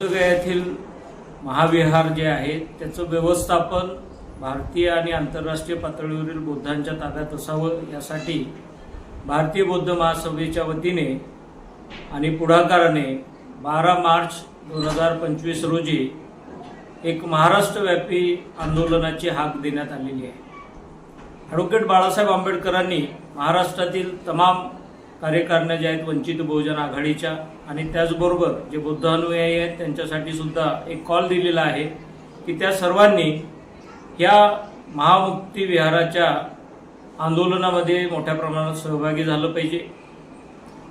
येथील महाविहार जे आहे त्याचं व्यवस्थापन भारतीय आणि आंतरराष्ट्रीय पातळीवरील बौद्धांच्या ताब्यात असावं यासाठी भारतीय बौद्ध महासभेच्या वतीने आणि पुढाकाराने बारा मार्च दोन हजार पंचवीस रोजी एक महाराष्ट्रव्यापी आंदोलनाची हाक देण्यात आलेली आहे. ॲडव्होकेट बाळासाहेब आंबेडकरांनी महाराष्ट्रातील तमाम कार्यकारिण्या ज्या आहेत वंचित बहुजन आघाडीच्या आणि त्याचबरोबर जे बुद्ध अनुयायी आहेत त्यांच्यासाठी सुद्धा एक कॉल दिलेला आहे की त्या सर्वांनी या महामुक्ती विहाराच्या आंदोलनामध्ये मोठ्या प्रमाणात सहभागी झालं पाहिजे.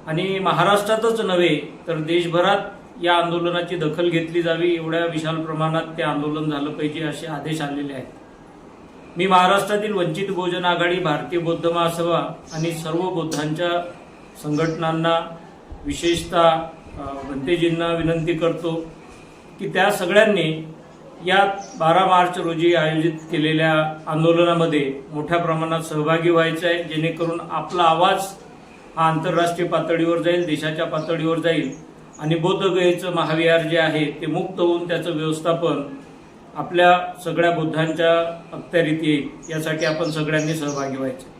आणि महाराष्ट्रातच नव्हे तर देशभरात या आंदोलनाची दखल घेतली जावी एवढ्या विशाल प्रमाणात ते आंदोलन झालं पाहिजे असे आदेश आलेले आहेत. मी महाराष्ट्रातील वंचित बहुजन आघाडी भारतीय बौद्ध महासभा आणि सर्व बौद्धांच्या संघटनांना विशेषतः अ, भंतेजींना विनंती करतो की त्या सगळ्यांनी या बारा मार्च रोजी आयोजित केलेल्या आंदोलनामध्ये मोठ्या प्रमाणात सहभागी व्हायचं आहे जेणेकरून आपला आवाज हा आंतरराष्ट्रीय पातळीवर जाईल देशाच्या पातळीवर जाईल. आणि बौद्धगयेचं महाविहार जे आहे ते मुक्त होऊन त्याचं व्यवस्थापन आपल्या सगळ्या बुद्धांच्या अखत्यारीत येईल यासाठी आपण सगळ्यांनी सहभागी व्हायचं.